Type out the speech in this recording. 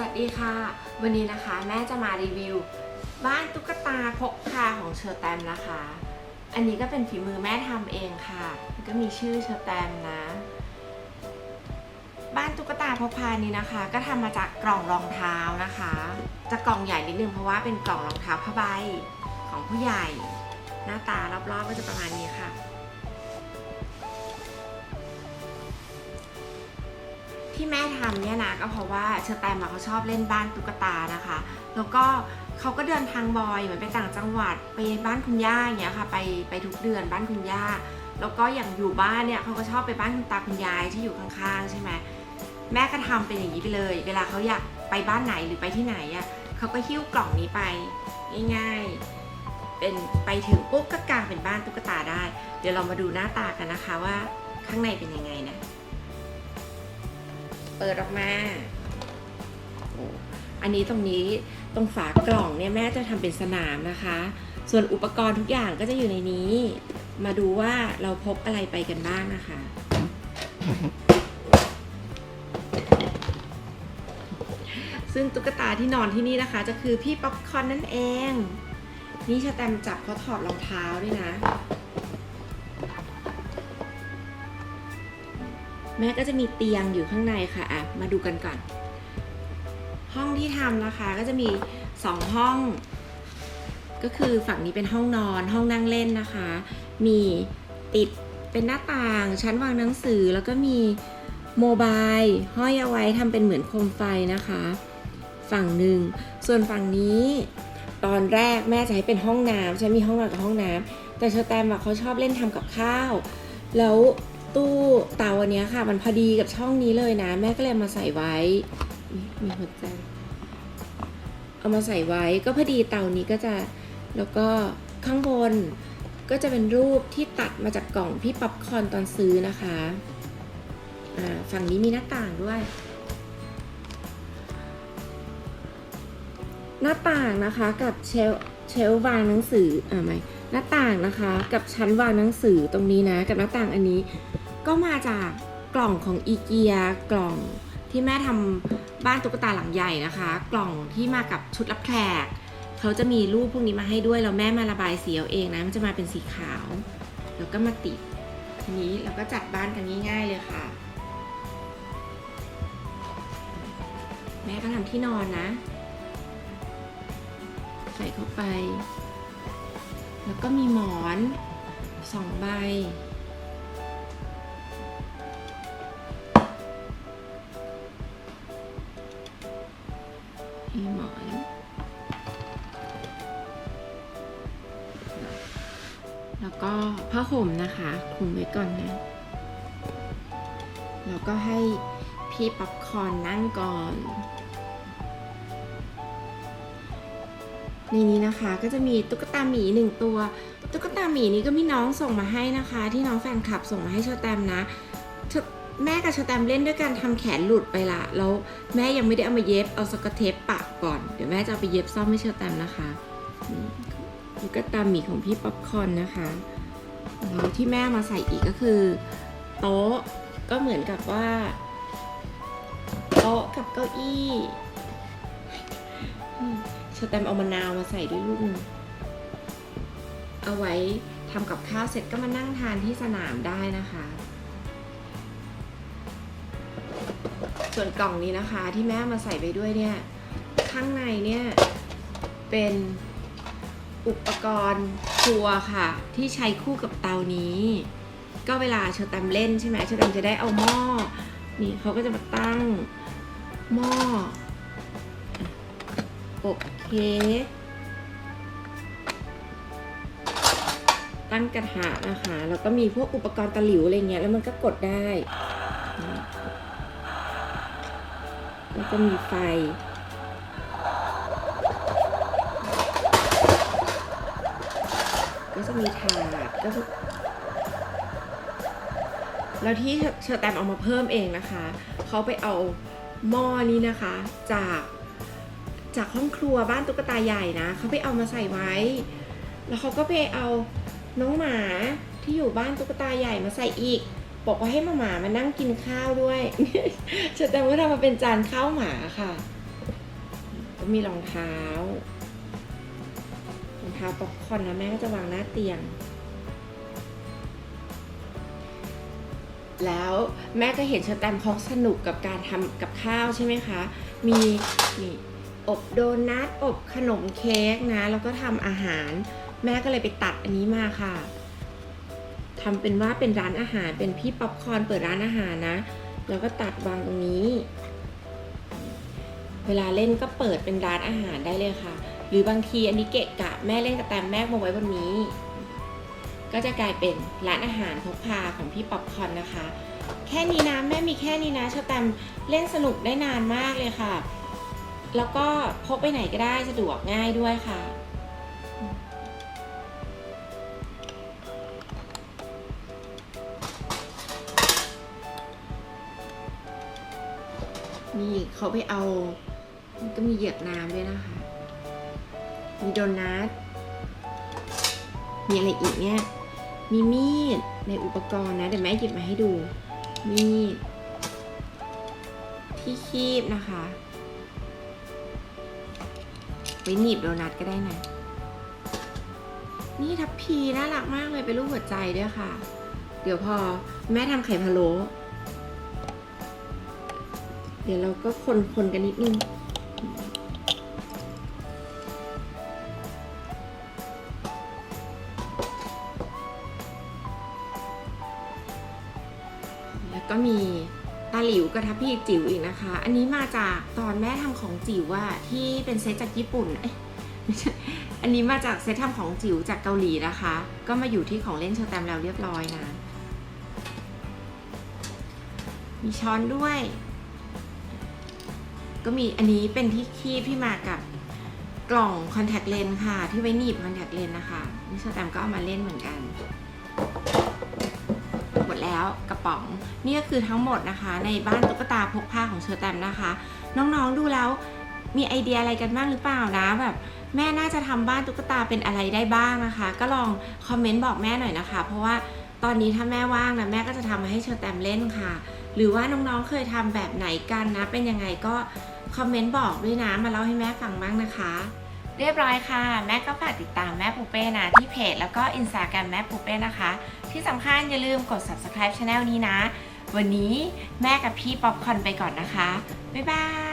สวัสดีค่ะ วันนี้นะคะแม่จะมารีวิว บ้านตุ๊กตาพกพาของเชอร์แตมนะคะ อันนี้ก็เป็นฝีมือแม่ทำเองค่ะก็มีชื่อเชอร์แตมนะ บ้านตุ๊กตาพกพานี้นะคะ ก็ทำมาจากกล่องรองเท้านะคะจะกล่องใหญ่นิดนึงเพราะว่าเป็นกล่องรองเท้าผ้าใบของผู้ใหญ่ หน้าตารอบๆก็จะประมาณนี้ค่ะ ที่แม่ทำเนี่ยนะก็เพราะว่าเชอร์แตมเขาชอบเล่นบ้านตุ๊กตานะคะ แล้วก็เขาก็เดินทางบ่อยเหมือนไปต่างจังหวัดไปบ้านคุณย่าอย่างเงี้ยค่ะ ไปไปทุกเดือนบ้านคุณย่า แล้วก็อย่างอยู่บ้านเนี่ยเขาก็ชอบไปบ้านคุณตาคุณยายที่อยู่ข้างๆ ใช่ไหมแม่ก็ทำเป็นอย่างนี้ไปเลย เวลาเขาอยากไปบ้านไหนหรือไปที่ไหนอะเขาก็หิ้วกล่องนี้ไปง่ายๆ เป็นไปถึงปุ๊บก็กลางเป็นบ้านตุ๊กตาได้ เดี๋ยวเรามาดูหน้าตากันนะคะว่าข้างในเป็นยังไงนะ เปิดออกมาอันนี้ตรงนี้ตรงฝากล่องเนี่ยแม่จะทำเป็นสนามนะคะ ส่วนอุปกรณ์ทุกอย่างก็จะอยู่ในนี้ มาดูว่าเราพกอะไรไปกันบ้างนะคะ ซึ่งตุ๊กตาที่นอนที่นี่นะคะ จะคือพี่ป๊อปคอร์นนั่นเอง นี่ชาแตมจับเขาถอดรองเท้าด้วยนะ แม่ก็จะมีเตียงอยู่ข้างในค่ะอะมาดูกันก่อน ห้องที่ทำนะคะก็จะมีสองห้อง ก็คือฝั่งนี้เป็นห้องนอนห้องนั่งเล่นนะคะ มีติดเป็นหน้าต่างชั้นวางหนังสือแล้วก็มีโมบายห้อยเอาไว้ทำเป็นเหมือนโคมไฟนะคะ ฝั่งหนึ่ง ส่วนฝั่งนี้ตอนแรกแม่จะให้เป็นห้องน้ำใช่มีห้องนอนกับห้องน้ำแต่เชอแตมเขาชอบเล่นทำกับข้าว แล้ว ตู้เตาอันนี้ค่ะ มันพอดีกับช่องนี้เลยนะ แม่ก็เลยมาใส่ไว้มีหัวใจเอามาใส่ไว้ก็พอดีเตานี้ก็จะแล้วก็ข้างบนก็จะเป็นรูปที่ตัดมาจากกล่องพี่ป๊อปคอนตอนซื้อนะคะฝั่งนี้มีหน้าต่างด้วย หน้าต่างนะคะกับเชลเชลวางหนังสืออ่าไม่หน้าต่างนะคะ กับชั้นวางหนังสือตรงนี้นะ กับหน้าต่างอันนี้ ก็มาจากกล่องของอีเกียกล่องที่แม่ทำบ้านตุ๊กตาหลังใหญ่นะคะ กล่องที่มากับชุดรับแขกเขาจะมีรูปพวกนี้มาให้ด้วยแล้วแม่มาระบายสีเอาเองนะมันจะมาเป็นสีขาว แล้วก็มาติด ทีนี้เราก็จัดบ้านกันง่าย ๆ เลยค่ะ แม่ก็ทำที่นอนนะ ใส่เข้าไป แล้วก็มีหมอนสองใบีหมอน แล้วก็ผ้าห่มนะคะคุมไว้ก่อนนะ แล้วก็ให้พี่ป๊อปคอนนั่งก่อน ในนี้นะคะก็จะมีตุ๊กตาหมีหนึ่งตัว ตุ๊กตาหมีนี้ก็มีน้องส่งมาให้นะคะ ที่น้องแฟนคลับส่งมาให้เชอแตมนะชอ แม่กับชอแตมเล่นด้วยกันทำแขนหลุดไปละ แล้วแม่ยังไม่ได้เอามาเย็บ เอาสกอตเทปปะก่อน เดี๋ยวแม่จะเอาไปเย็บซ่อมให้ชอแตมนะคะนี่ตุ๊กตาหมีของพี่ป๊อปคอนนะคะแล้วที่แม่มาใส่อีกก็คือ โต๊ะก็เหมือนกับว่า โต๊ะกับเก้าอี้ชอแตมเอามะนาวมาใส่ด้วยลูกนึงเอาไว้ทำกับข้าวเสร็จก็มานั่งทานที่สนามได้นะคะ ส่วนกล่องนี้นะคะที่แม่มาใส่ไปด้วยเนี่ย ข้างในเนี่ย เป็นอุปกรณ์ครัวค่ะ ที่ใช้คู่กับเตานี้ ก็เวลาเชอแตมเล่นใช่ไหมเชอแตมจะได้เอาหม้อนี่เขาก็จะมาตั้งหม้ออบเค้กตั้งกระทะนะคะ แล้วก็มีพวกอุปกรณ์ตะหลิวอะไรเงี้ย แล้วมันก็กดได้ แล้วก็มีไฟ ก็จะมีถาดก็แล้วที่เชอร์แตมเอามาเพิ่มเองนะคะ เขาไปเอาหม้อนี้นะคะ จากจากห้องครัวบ้านตุ๊กตาใหญ่นะ เขาไปเอามาใส่ไว้ แล้วเขาก็ไปเอาน้องหมาที่อยู่บ้านตุ๊กตาใหญ่มาใส่อีก บอกว่าให้มาหมามานั่งกินข้าวด้วยเชอแตมก็ทำมาเป็นจานข้าวหมาค่ะ ก็มีรองเท้ารองเท้าป๊อปคอนนะแม่ก็จะวางหน้าเตียง แล้วแม่ก็เห็นเชอแตมเขาสนุกกับการทำกับข้าวใช่ไหมคะ มีนี่อบโดนัทอบขนมเค้กนะ แล้วก็ทำอาหาร แม่ก็เลยไปตัดอันนี้มาค่ะ ทำเป็นว่าเป็นร้านอาหารเป็นพี่ป๊อปคอนเปิดร้านอาหารนะ แล้วก็ตัดวางตรงนี้ เวลาเล่นก็เปิดเป็นร้านอาหารได้เลยค่ะ หรือบางทีอันนี้เกะกะแม่เล่นกับแตมแม่มาไว้บนนี้ ก็จะกลายเป็นร้านอาหารพกพาของพี่ป๊อปคอนนะคะ แค่นี้นะแม่มีแค่นี้นะชาแตมเล่นสนุกได้นานมากเลยค่ะ แล้วก็พกไปไหนก็ได้สะดวกง่ายด้วยค่ะ นี่เขาไปเอา ก็มีเหยือกน้ำด้วยนะคะ มีโดนัท มีอะไรอีกเนี่ย มีมีดในอุปกรณ์นะ เดี๋ยวแม่หยิบมาให้ดู มีดที่คีบนะคะไว้หนีบโดนัทก็ได้นะ นี่ทัพพีน่ารักมากเลยเป็นรูปหัวใจด้วยค่ะ เดี๋ยวพอแม่ทำไข่พะโล้ ดี๋ยวเราก็คนคนๆกันนิดนึงแล้วก็มีตาหลิวกับทัพพีจิ๋วอีกนะคะ อันนี้มาจากตอนแม่ทำของจิ๋วอะที่เป็นเซตจากญี่ปุ่นเอ้ยอันนี้มาจากเซตทำของจิ๋วจากเกาหลีนะคะ ก็มาอยู่ที่ของเล่นเชอร์แตมแล้วเรียบร้อยนะ มีช้อนด้วย ก็มีอันนี้เป็นที่คีบที่มากับกล่องคอนแทคเลนส์ค่ะ ที่ไว้หนีบคอนแทคเลนส์นะคะนี่เชอร์แตมก็เอามาเล่นเหมือนกัน หมดแล้วกระป๋อง นี่ก็คือทั้งหมดนะคะ ในบ้านตุ๊กตาพกพาของเชอร์แตมนะคะ น้องๆดูแล้วมีไอเดียอะไรกันบ้างหรือเปล่านะแบบแม่น่าจะทำบ้านตุ๊กตาเป็นอะไรได้บ้างนะคะ ก็ลองคอมเมนต์บอกแม่หน่อยนะคะ เพราะว่าตอนนี้ถ้าแม่ว่างนะแม่ก็จะทำมาให้เชอร์แตมเล่นค่ะ หรือว่าน้องๆเคยทำแบบไหนกันนะ เป็นยังไงก็คอมเมนต์บอกด้วยนะมาเล่าให้แม่ฟังบ้างนะคะ เรียบร้อยค่ะ แม่ก็ฝากติดตามแม่ปูเป้นะ ที่เพจแล้วก็อินสตาแกรมแม่ปูเป้นะคะ ที่สำคัญอย่าลืมกด subscribe channel นี้นะ วันนี้แม่กับพี่ป๊อปคอนไปก่อนนะคะ บ๊ายบาย